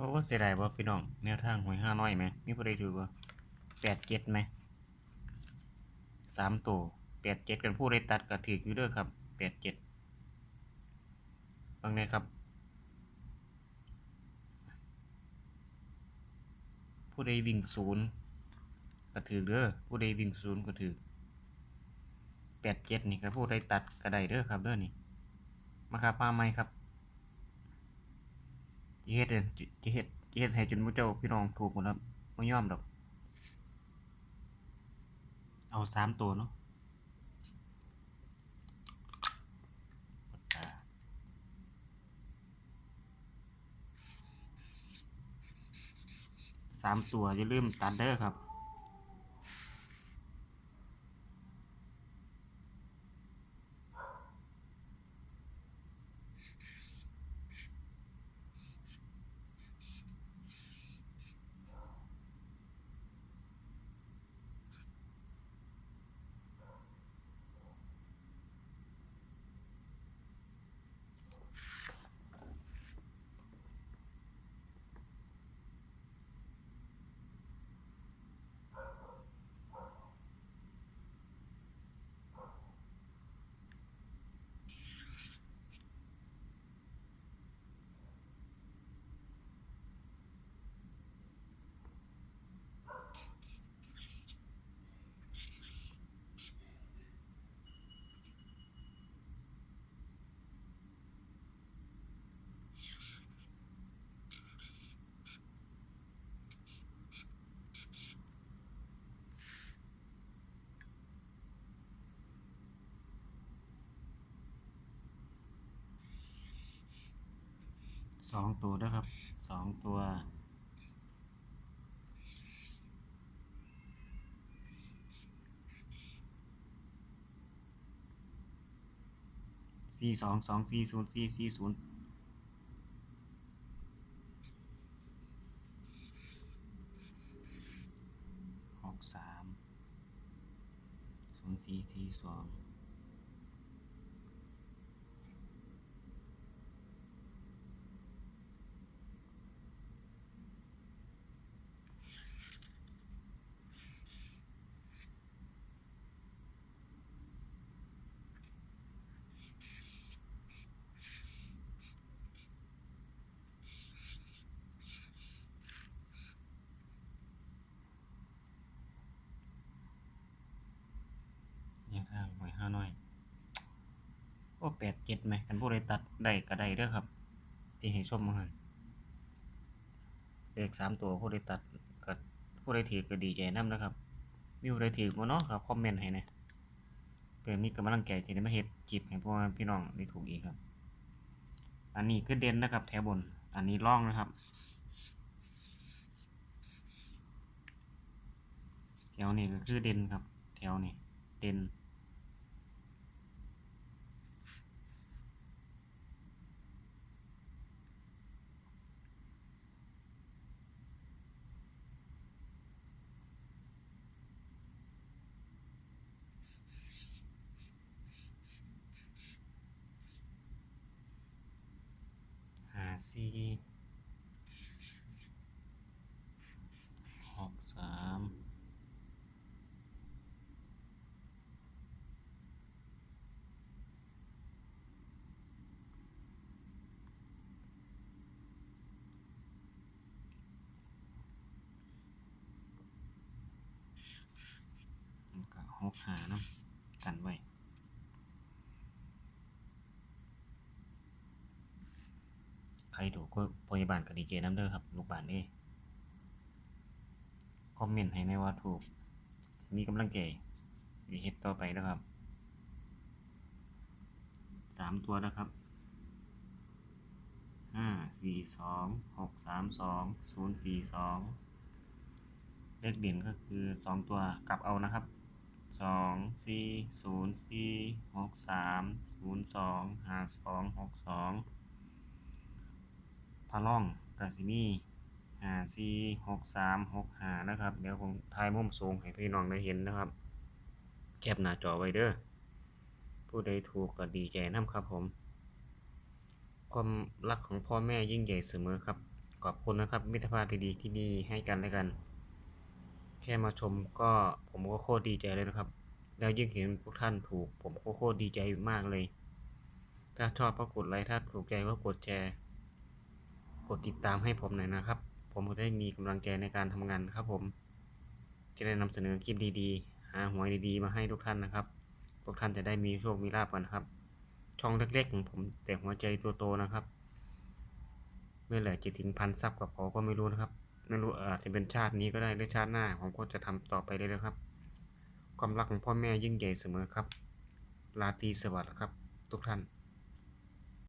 โอ้เสียดายบ่พี่น้องแนวทางหวยห้าน้อยไหมมีผู้ใดถือบ่แปดเจ็ดไหมสามตัวแปดเจ็ดกันผู้ใดตัดก็ถืออยู่เด้อครับแปดเจ็ดบางไงครับ ผู้ใดวิ่งศูนย์ก็ถือเด้อผู้ใดวิ่งศูนย์ก็ถือแปดเจ็ดนี่ก็ผู้ใดตัดก็ได้เด้อครับเด้อนี่มาครับมาไหมครับ เฮ็ดเด้อจิจิเฮ็ดจิเฮ็ดให้จนหมู่เจ้าพี่น้องถูกหมดแล้วบ่ยอมดอก เอาสามตัวเนาะปากกาสามตัวอย่าลืมตัดเด้อครับ สองตัวเด้อครับสองตัว สี่สองสองสี่ศูนย์สี่สี่ศูนย์หกสามศูนย์สี่สี่สองข้างหวยห้าน้อย โอ้ แปดเจ็ดไหมกันผู้ใดตัดได้ก็ได้เด้อครับ ที่ให้ชมมาหันเลขสามตัวผู้ใดตัดก็ผู้ใดถือก็ดีใจนํนะครับ มีผู้ใดถือบ่เนาะครับคอมเมนต์ให้นะเพื่อมีกำลังใจจะได้มาเฮ็ดคลิปให้พวกพี่น้องได้ถูกอีกครับ อันนี้คือเด่นนะครับ แถวบน อันนี้ร่องนะครับแถวนี้ก็คือเด่นครับ แถวนี้เด่น หา สี่หกสามแล้วก็หกหานาะกันไว้ ใค รถูกก็พยาบาลกับดีเจน้ำเด้อครับ ลูกบ้านนี่คอมเมนต์ให้ในว่าถูก มีกำลังใจมีเฮ็ดต่อไปนะครับสามตัวนะครับห้าสี่สองหกสามสองศูนย์สี่สองเลขเด่นก็คือสองตัวกลับเอานะครับสองสี่ศูนย์สี่หกสามศูนย์สองห้าสองหกสอง พาล่องกาซิมีห้าสี่หกสามหกห้านะครับ เดี๋ยวผมถ่ายมุมสูงให้พี่น้องได้เห็นนะครับ แคปหน้าจอไว้เด้อผู้ใดถูกก็ดีใจนํครับผม ความรักของพ่อแม่ยิ่งใหญ่เสมอครับ ขอบคุณนะครับ มิตรภาพดีๆที่มีให้กันและกัน แค่มาชมก็ผมก็โคตรดีใจเลยนะครับ แล้วยิ่งเห็นพวกท่านถูก ผมก็โคตรดีใจมากเลย ถ้าชอบก็กดไลค์ถ้าถูกใจก็กดแชร์ กดติดตามให้ผมหน่อยนะครับ ผมจะได้มีกำลังใจในการทำงานครับผม จะได้นำเสนอคลิปดีๆ หาหวยดีๆ มาให้ทุกท่านนะครับทุกท่านจะได้มีโชคมีลาภกันครับ ช่องเล็กๆของผมแต่หัวใจตัวโตนะครับเมื่อไหร่จะถึงพันซับกับเขาก็ไม่รู้นะครับไม่รู้อาจจะเป็นชาตินี้ก็ได้หรือชาติหน้าผมก็จะทำต่อไปเรื่อยๆครับ ความรักของพ่อแม่ยิ่งใหญ่เสมอครับราตีสวัสดิ์ครับ ทุกท่าน